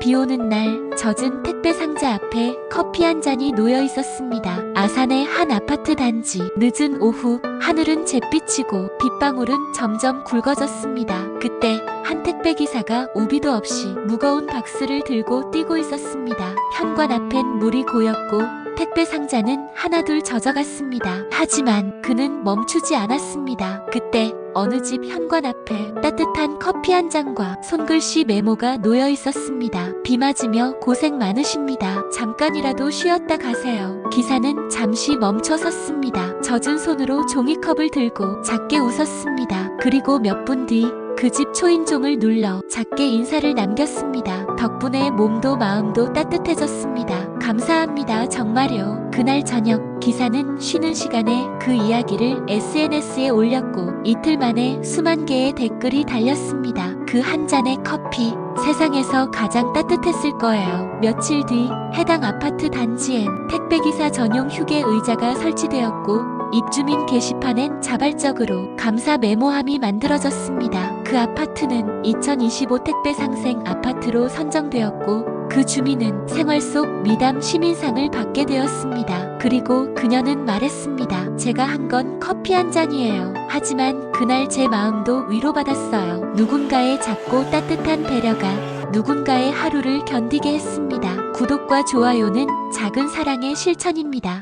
비 오는 날 젖은 택배 상자 앞에 커피 한 잔이 놓여 있었습니다. 아산의 한 아파트 단지. 늦은 오후 하늘은 잿빛이고 빗방울은 점점 굵어졌습니다. 그때 한 택배 기사가 우비도 없이 무거운 박스를 들고 뛰고 있었습니다. 현관 앞엔 물이 고였고 택배 상자는 하나둘 젖어갔습니다. 하지만 그는 멈추지 않았습니다. 그때 어느 집 현관 앞에 따뜻한 커피 한 잔과 손글씨 메모가 놓여 있었습니다. 비 맞으며 고생 많으십니다. 잠깐이라도 쉬었다 가세요. 기사는 잠시 멈춰 섰습니다. 젖은 손으로 종이컵을 들고 작게 웃었습니다. 그리고 몇 분 뒤 그 집 초인종을 눌러 작게 인사를 남겼습니다. 덕분에 몸도 마음도 따뜻해졌습니다. 감사합니다. 정말요. 그날 저녁 기사는 쉬는 시간에 그 이야기를 SNS에 올렸고 이틀 만에 수만 개의 댓글이 달렸습니다. 그 한 잔의 커피 세상에서 가장 따뜻했을 거예요. 며칠 뒤 해당 아파트 단지엔 택배기사 전용 휴게 의자가 설치되었고 입주민 게시판엔 자발적으로 감사 메모함이 만들어졌습니다. 그 아파트는 2025 택배 상생 아파트로 선정되었고 그 주민은 생활 속 미담 시민상을 받게 되었습니다. 그리고 그녀는 말했습니다. 제가 한 건 커피 한 잔이에요. 하지만 그날 제 마음도 위로받았어요. 누군가의 작고 따뜻한 배려가 누군가의 하루를 견디게 했습니다. 구독과 좋아요는 작은 사랑의 실천입니다.